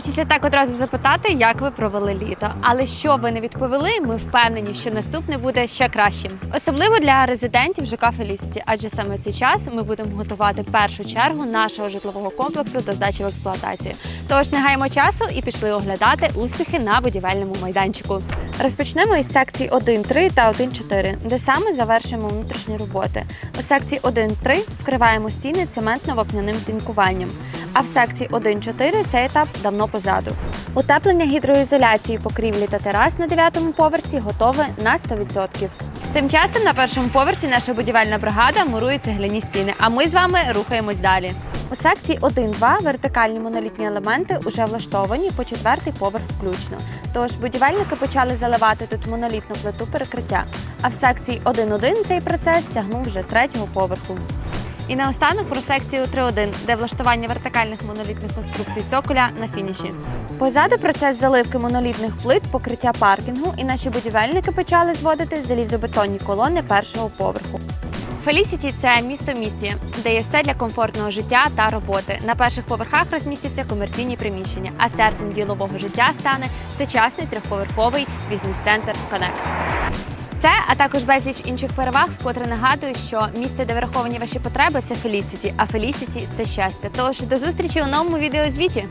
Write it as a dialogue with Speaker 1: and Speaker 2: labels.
Speaker 1: Хочеться так одразу запитати, як ви провели літо. Але що ви не відповіли, ми впевнені, що наступне буде ще кращим. Особливо для резидентів ЖК Фелісіті, адже саме цей час ми будемо готувати першу чергу нашого житлового комплексу до здачі в експлуатацію. Тож не гаємо часу і пішли оглядати успіхи на будівельному майданчику. Розпочнемо із секцій 1.3 та 1.4, де саме завершуємо внутрішні роботи. У секції 1.3 вкриваємо стіни цементно-вапняним тинкуванням. А в секції 1.4 цей етап давно позаду. Утеплення гідроізоляції покрівлі та терас на 9 поверсі готове на 100%. Тим часом на першому поверсі наша будівельна бригада мурує цегляні стіни, а ми з вами рухаємось далі. У секції 1-2 вертикальні монолітні елементи вже влаштовані по четвертий поверх включно. Тож будівельники почали заливати тут монолітну плиту перекриття. А в секції 1-1 цей процес сягнув вже третього поверху. І наостанок про секцію 3.1, де влаштування вертикальних монолітних конструкцій цоколя на фініші. Позаду процес заливки монолітних плит, покриття паркінгу, і наші будівельники почали зводити залізобетонні колони першого поверху. Фелісіті це місто місті, де є все для комфортного життя та роботи. На перших поверхах розмістяться комерційні приміщення, а серцем ділового життя стане сучасний трьохповерховий бізнес-центр Конект. Це, а також безліч інших переваг, вкотре нагадую, що місце, де враховані ваші потреби, це Фелісіті, а Фелісіті це щастя. Тож до зустрічі у новому відеозвіті.